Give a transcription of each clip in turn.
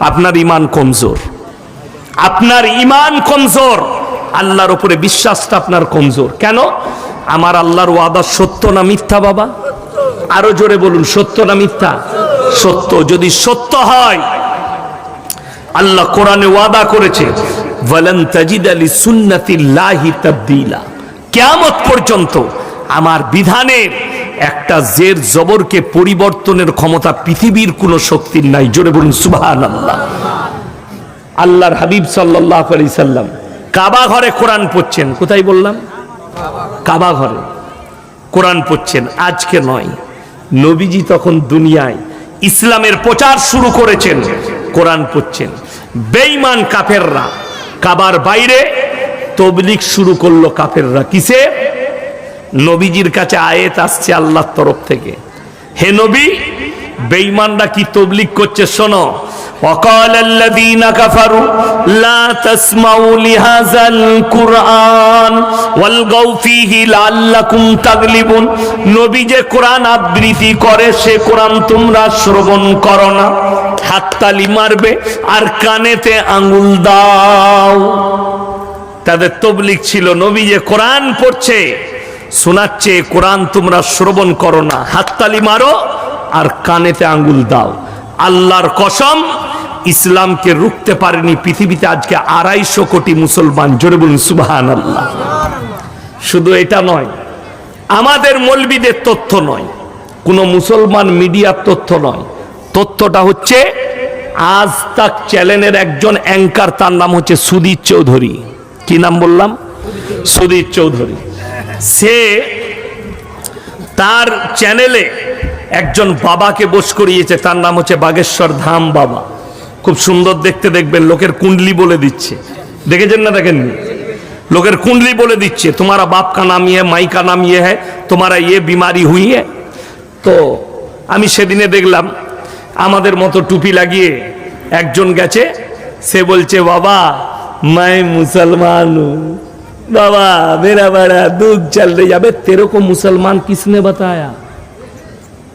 আপনার ইমান কমজোর। আপনার ইমান কমজোর। আল্লাহর উপরে বিশ্বাসটা আপনার কমজোর। কেন? আমার আল্লাহর ওয়াদা সত্য না মিথ্যা, বাবা? আরও জোরে বলুন, সত্য না মিথ্যা? সত্য, যদি সত্য হয়, আল্লাহ কোরআনে ওয়াদা করেছে কিয়ামত পর্যন্ত আমার বিধানের একটা জের জবরকে পরিবর্তনের ক্ষমতা পৃথিবীর কোনো শক্তির নাই। জোরে বলুন, সুবহানাল্লাহ। আল্লাহর হাবিব সাল্লাহ আলি সাল্লাম কাবা ঘরে কোরআন পড়ছেন। কোথায় বললাম? কাবা ঘরে। কোরআন পড়ছেন। আজকে নয়। নবীজি তখন দুনিয়ায় ইসলামের প্রচার শুরু করেছেন, কোরআন পড়ছেন। বেঈমান কাফেররা কাবার বাইরে তবলিক শুরু করল কাফেররা। কিসে? নবীজির কাছে আয়েত আসছে আল্লাহর তরফ থেকে হে নবী বেঈমানরা কি তবলিক করছে শোনো وقال الذين كفروا لا تسمعوا لهذا القرآن والغوا فيه لعلكم تغلبون নবী যে কোরআন আবৃত্তি করে সে কোরআন তোমরা শ্রবণ করো না হাততালি মারবে আর কানেতে আঙ্গুল দাও তাদের তবলিক ছিল নবী যে কোরআন পড়ছে শোনাচ্ছে কোরআন তোমরা শ্রবণ করো না। হাততালি মারো আর কানেতে আঙ্গুল দাও। আল্লাহর কসম, ইসলামকে রুখতে পারেনি পৃথিবীতে আজকে আড়াইশো কোটি মুসলমান। জোরে বলুন সুবাহান আল্লাহ শুধু এটা নয়, আমাদের মলবিদের তথ্য নয়, কোনো মুসলমান মিডিয়ার তথ্য নয়। তথ্যটা হচ্ছে, আজ তাক চ্যানেলের একজন অ্যাঙ্কার, তার নাম হচ্ছে সুদীপ চৌধুরী। কি নাম বললাম? সুদীপ চৌধুরী। সে তার চ্যানেলে একজন বাবাকে বোস করিয়েছে, তার নাম হচ্ছে বাগেশ্বর ধাম বাবা। খুব সুন্দর দেখতে দেখবেন, লোকের কুণ্ডলি বলে দিচ্ছে। দেখেছেন না দেখেননি? লোকের কুণ্ডলি বলে দিচ্ছে, তোমারা বাপ কা নাম ইয়ে মাই কা নাম ইয়ে হ্যাঁ তোমারা ইয়ে বিমারি হুইয়ে। তো আমি সেদিনে দেখলাম, আমাদের মতো টুপি লাগিয়ে একজন গেছে, সে বলছে, বাবা, মাই মুসলমান बाबा मेरा बड़ा दुख चल रही अबे तेरे को मुसलमान किसने बताया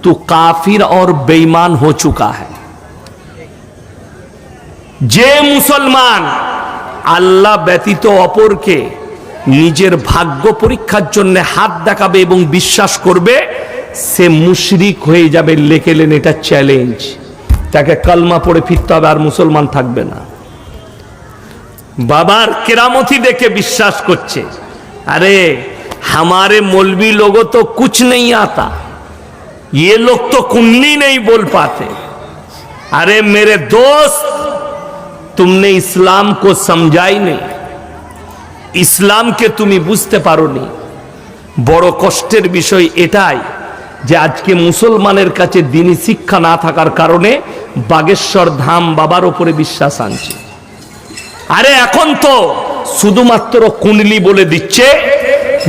तू काफिर और बेईमान हो चुका है যে মুসলমান আল্লাহ ব্যতীত অপরকে নিজের ভাগ্য পরীক্ষার জন্য হাত দেখাবে এবং বিশ্বাস করবে সে মুশরিক হয়ে যাবে লেখেলেন এটা চ্যালেঞ্জ তাকে কালমা পড়ে ফিরতে হবে আর মুসলমান থাকবে না বাবার কেরামতি দেখে বিশ্বাস করছে अरे हमारे मौलवी लोगों तो कुछ नहीं आता ये लोग तो कुंडली नहीं बोल पाते अरे मेरे दोस्त तुमने इस्लाम को समझा ही नहीं ইসলামকে তুমি বুঝতে পারোনি বড় কষ্টের বিষয় এটাই যে আজকে মুসলমানের কাছে দিনী শিক্ষা না থাকার কারণে বাগেশ্বর ধাম বাবার উপরে বিশ্বাস আনছে আরে এখন তো শুধুমাত্র কুণ্ডলি বলে দিচ্ছে,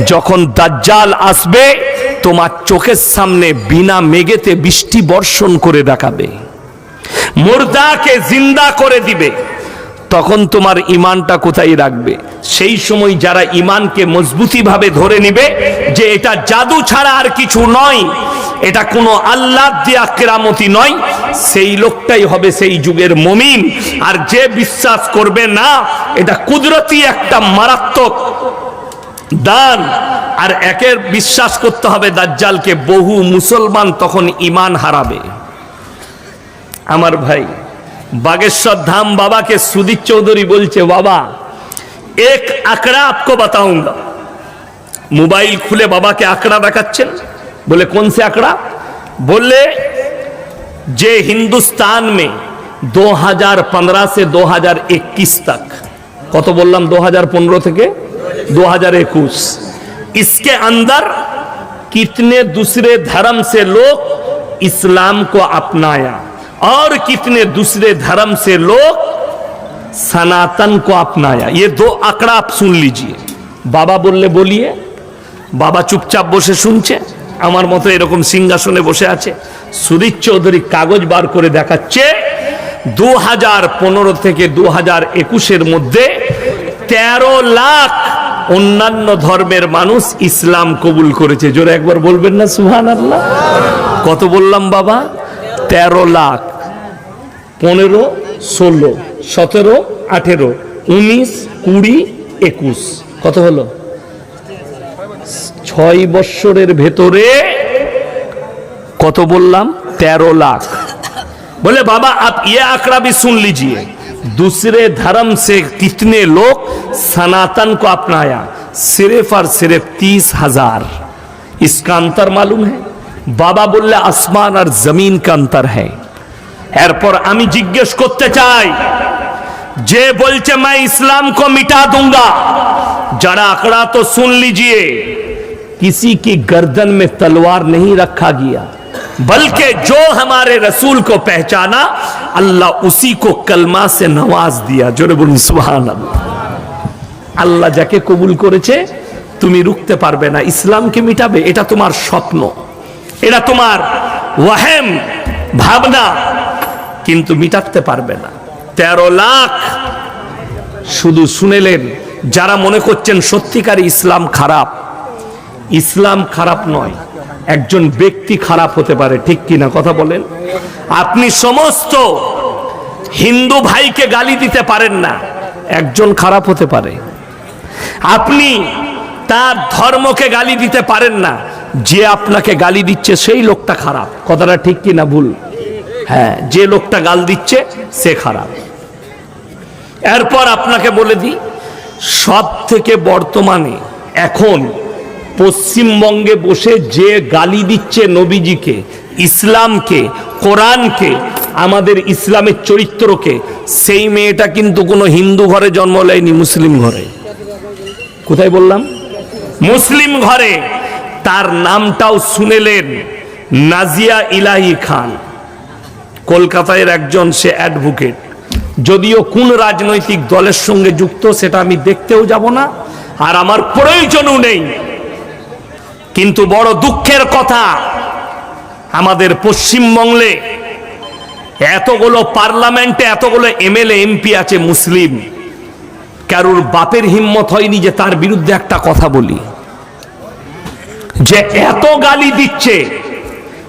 যখন দাজ্জাল আসবে, তোমার চোখের সামনে বিনা মেঘেতে বৃষ্টি বর্ষণ করে দেখাবে। মুর্দাকে জিন্দা করে দিবে। তখন তোমার ইমানটা কোথায় রাখবে? সেই সময় যারা ইমানকে মজবুতিভাবে ধরে নিবে, যে এটা জাদু ছাড়া আর কিছু নয় এটা কোনো আল্লাহ দিয়া কেরামতি নয় সেই লোকটাই হবে সেই যুগের মমিন আর যে বিশ্বাস করবে না এটা কুদরতি একটা মারাত্মক দান আর একের বিশ্বাস করতে হবে দাজ্জালকে বহু মুসলমান তখন ইমান হারাবে আমার ভাই बागेश्वर धाम बाबा के सुदीप चौधरी बोलचे बाबा एक आंकड़ा आपको बताऊंगा मोबाइल खुले बाबा के आंकड़ा দেখাচ্ছেন बोले कौन से आंकड़ा बोले जे हिंदुस्तान में 2015 से 2021 तक কত বললাম 2015 থেকে 2021 इसके अंदर कितने दूसरे धर्म से लोग इस्लाम को अपनाया और कितने दूसरे धर्म से लोग सनातन को अपनाया ये दो आंकड़ा आप सुन लीजिए বাবা বললে বলিয়ে বাবা চুপচাপ বসে শুনছে আমার মতো এরকম সিংহাসনে বসে আছে। সুদীপ চৌধুরী কাগজ বার করে দেখাচ্ছে। দু হাজার পনেরো থেকে দু হাজার একুশের মধ্যে তেরো লাখ অন্যান্য ধর্মের মানুষ ইসলাম কবুল করেছে। জোরে একবার বলবেন না সুহান আল্লাহ কত বললাম বাবা? তেরো লাখ, পনেরো, ষোলো, সতেরো, আঠেরো, উনিশ, কুড়ি, একুশ। কত হলো? ছয় বৎসরের ভেতরে কত বললাম তেরো लाख बोले बाबा आप ये आंकड़ा भी सुन लीजिए दूसरे धर्म से कितने लोग सनातन को अपनाया सिर्फ और सिर्फ तीस हजार इसका अंतर मालूम है বাবা বললে আসমান আর জমিন কা অন্তর है এরপর আমি জিজ্ঞেস করতে চাই যে বলছে मैं इस्लाम को मिटा दूंगा जरा आंकड़ा तो सुन लीजिए किसी की गर्दन में तलवार नहीं रखा गया, बल्कि जो हमारे रसूल को पहचाना, अल्लाह उसी को कलमा से नवाज दिया। जोरे बोलুন সুবহানাল্লাহ আল্লাহ যাকে কবুল করেছে তুমি রুখতে পারবে না ইসলামকে মিটাবে, এটা তোমার স্বপ্ন। এটা তোমার ওয়াহেম, ভাবনা, কিন্তু মিটাতে পারবে না। তেরো লাখ শুধু শুনেলেন, যারা মনে করছেন সত্যিকার ইসলাম খারাপ ইসলাম খারাপ নয়, একজন ব্যক্তি খারাপ হতে পারে, ঠিক কিনা কথা বলেন? আপনি সমস্ত হিন্দু ভাইকে গালি দিতে পারেন না, একজন খারাপ হতে পারে। আপনি তার ধর্মকে গালি দিতে পারেন না, যে আপনাকে গালি দিচ্ছে সেই লোকটা খারাপ। কথাটা ঠিক কি না ভুল? হ্যাঁ যে লোকটা গাল দিচ্ছে সে খারাপ। এরপর আপনাকে বলে দিই সব থেকে বর্তমানে, এখন পশ্চিমবঙ্গে বসে যে গালি দিচ্ছে নবীজিকে, ইসলামকে, কোরআনকে, আমাদের ইসলামের চরিত্রকে, সেই মেয়েটা কিন্তু কোনো হিন্দু ঘরে জন্ম নেয়নি, মুসলিম ঘরে। কোথায় বললাম? মুসলিম ঘরে। তার নামটাও শুনেলেন নাজিয়া ইলাহি খান। কলকাতায় একজন সে অ্যাডভোকেট। যদিও কোন রাজনৈতিক দলের সঙ্গে যুক্ত, সেটা আমি দেখতেও যাব না। আর আমার প্রয়োজনও নেই। কিন্তু বড় দুঃখের কথা, আমাদের পশ্চিমবঙ্গে এতগুলো পার্লামেন্টে এতগুলো এমএলএ, এমপি আছে মুসলিম। কারুর বাপের হিম্মত হয়নি যে তার বিরুদ্ধে একটা কথা বলি। যে এত গালি দিচ্ছে,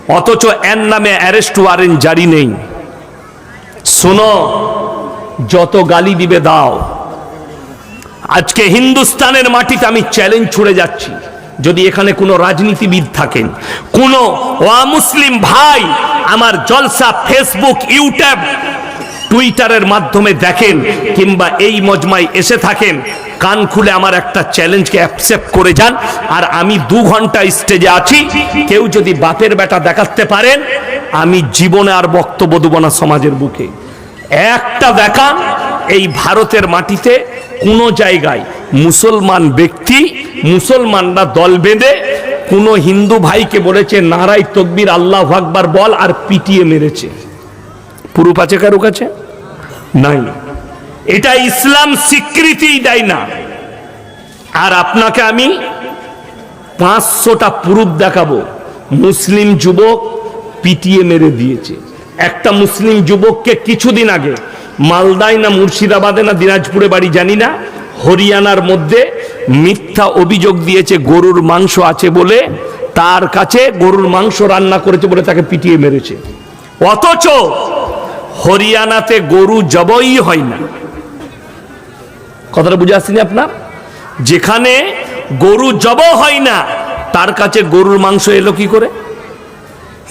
অথচ এর নামে অ্যারেস্ট ওয়ারেন্ট জারি নেই। শোনো, যত গালি দিবে দাও। আজকে হিন্দুস্তানের মাটিতে আমি চ্যালেঞ্জ ছুড়ে যাচ্ছি। যদি এখানে কোনো রাজনীতিবিদ থাকেন, কোন মুসলিম ভাই আমার জলসা ফেসবুক, ইউটিউব, টুইটারের মাধ্যমে দেখেন কিংবা এই মজমায় এসে থাকেন, কান খুলে আমার একটা চ্যালেঞ্জকে অ্যাকসেপ্ট করে যান আর আমি দু ঘণ্টা স্টেজে আছি, কেউ যদি বাপের বেটা দেখাতে পারেন, আমি জীবনে আর বক্তব্য দেবো না সমাজের বুকে। একটা দেখান এই ভারতের মাটিতে কোনো জায়গায় মুসলমান ব্যক্তি, মুসলমানরা দল বেঁধে, কোনো হিন্দু ভাইকে বলেছে নারাই তকবির, আল্লাহ আকবার বল, আর পিটিয়ে মেরেছে। পুরুপ আছে কারও কাছে? নাই। এটা ইসলাম স্বীকৃতি দেয় না। আর আপনাকে আমি পাঁচশোটা পুরুপ দেখাবো। মুসলিম যুবক পিটিয়ে মেরে দিয়েছে। একটা মুসলিম যুবককে কিছুদিন আগে মালদায় না মুর্শিদাবাদে না দিনাজপুরে বাড়ি জানি না হরিয়ানার মধ্যে মিথ্যা অভিযোগ দিয়েছে, গরুর মাংস আছে বলে, তার কাছে গরুর মাংস রান্না করেছে বলে তাকে পিটিয়ে মেরেছে। অথচ হরিয়ানাতে গরু জবই হয় না। কথাটা বুঝে আসছেন আপনার? যেখানে গরু জব হয় না, তার কাছে গরুর মাংস এলো কি করে?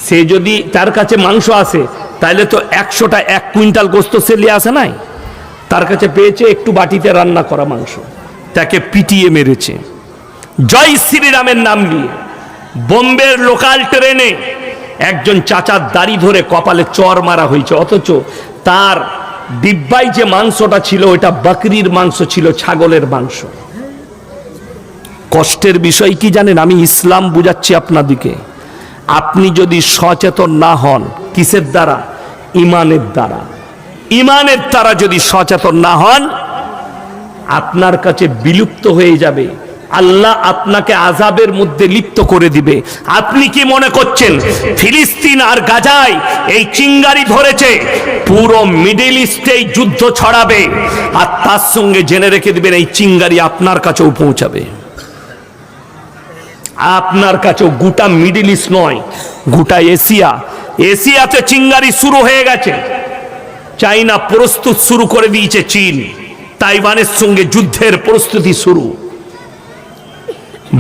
সে যদি তার কাছে মাংস আসে, তাহলে তো একশোটা এক কুইন্টাল গোস্ত সে নিয়ে আসে নাই? তার কাছে পেয়েছে একটু বাটিতে রান্না করা মাংস। তাকে পিটিয়ে মেরেছে। জয় শ্রীরামের নাম নিয়ে বোম্বের লোকাল ট্রেনে একজন চাচার দাড়ি ধরে কপালে চর মারা হয়েছে। অথচ তার ডিব্বাই যে মাংসটা ছিল ওটা বকরির মাংস ছিল, ছাগলের মাংস। কষ্টের বিষয় কি জানেন? আমি ইসলাম বুঝাচ্ছি আপনাদিকে। আপনি যদি সচেতন না হন, কিসের দ্বারা? ইমানের দ্বারা। ইমানের তারা যদি সচেতন না হন, আপনার কাছে বিলুপ্ত হয়ে যাবে। আল্লাহ আপনাকে আজাবের মধ্যে লিপ্ত করে দিবে। আপনি কি মনে করছেন, ফিলিস্তিন আর গাজায় এই চিঙ্গারি ধরেছে, পুরো মিডিল ইস্টে যুদ্ধ ছড়াবে, আর তার সঙ্গে জেনে রেখে দিবেন এই চিঙ্গারি আপনার কাছেও পৌঁছাবে। আপনার কাছেও গোটা মিডিল ইস্ট নয়, গোটা এশিয়া। এশিয়াতে চিঙ্গারি শুরু হয়ে গেছে। চাইনা প্রস্তুত শুরু করে দিয়েছে চীন। তাইওয়ানের সঙ্গে যুদ্ধের প্রস্তুতি শুরু।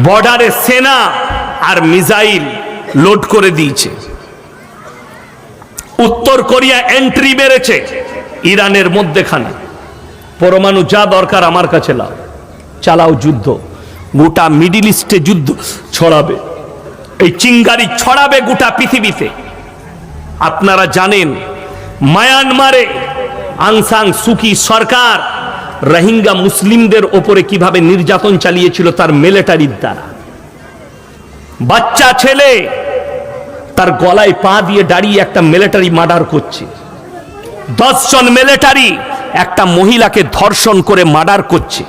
বর্ডারে সেনা আর মিসাইল লোড করে দিয়েছে। উত্তর কোরিয়া এন্ট্রি বেড়েছে ইরানের মধ্যেখানে। পরমাণু যা দরকার আমার কাছে লাও। চালাও যুদ্ধ। গোটা মিডিল ইস্টে যুদ্ধ ছড়াবে। এই চিঙ্গারি ছড়াবে গোটা পৃথিবীতে। আপনারা জানেন মায়ানমারে আনসাং সুকি সরকার রোহিঙ্গা মুসলিমদের ওপরে কীভাবে নির্যাতন চালিয়েছিল তার মিলিটারির দ্বারা। বাচ্চা ছেলে তার গলায় পা দিয়ে দাঁড়িয়ে একটা মিলিটারি মার্ডার করছে। দশজন মিলিটারি একটা মহিলাকে ধর্ষণ করে মার্ডার করছে।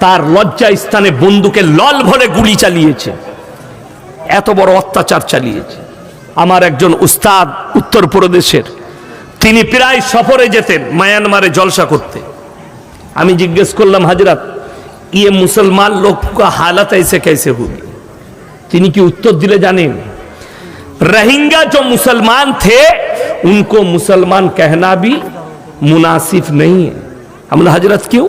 তার লজ্জা স্থানে বন্দুকে লল ভরে গুলি চালিয়েছে। এত বড় অত্যাচার চালিয়েছে। আমার একজন উস্তাদ উত্তরপ্রদেশের তিনি প্রায় সফরে যেতেন মায়ানমারে জলসা করতে আমি জিজ্ঞেস করলাম হাজরাত ইয়ে মুসলমান লোক কা হালাত ऐसे कैसे होगी তিনি কি উত্তর দিলে জানেন रोहिंगा जो मुसलमान थे उनको मुसलमान कहना भी मुनासिब नहीं है हमने हजरत क्यों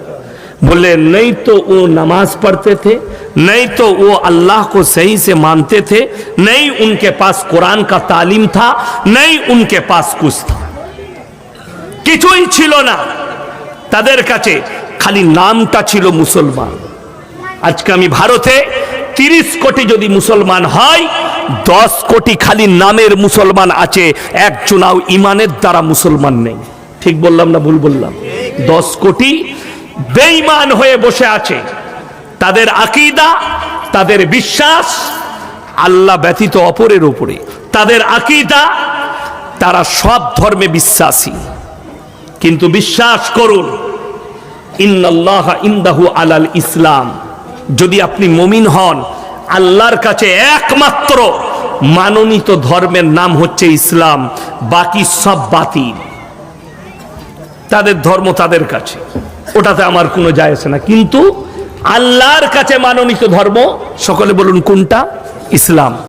बोले नहीं तो वो नमाज पढ़ते थे नहीं तो वो अल्लाह को सही से मानते थे नहीं उनके पास कुरान का तालीम था नहीं उनके पास कुछ था কিছুই ছিল না। তাদের কাছে খালি নামটা ছিল মুসলমান। আজকে আমি ভারতে তিরিশ কোটি যদি মুসলমান হয়, দশ কোটি খালি নামের মুসলমান আছে একজনাও ইমানের দ্বারা মুসলমান নেই। ঠিক বললাম না ভুল বললাম? দশ কোটি বেঈমান হয়ে বসে আছে। তাদের আকিদা, তাদের বিশ্বাস, আল্লাহ ব্যতীত অপরের উপরে। তাদের আকিদা, তারা সব ধর্মে বিশ্বাসী। কিন্তু বিশ্বাস করুন, ইন্নাল্লাহ ইন্দাহু আলাল ইসলাম। যদি আপনি মমিন হন, আল্লাহর কাছে একমাত্র মাননীত ধর্মের নাম হচ্ছে ইসলাম, বাকি সব বাতিল। তাদের ধর্ম তাদের কাছে। ওটাতে আমার কোনো যায় আসে না। কিন্তু আল্লাহর কাছে মাননীত ধর্ম, সকলে বলুন কোনটা? ইসলাম।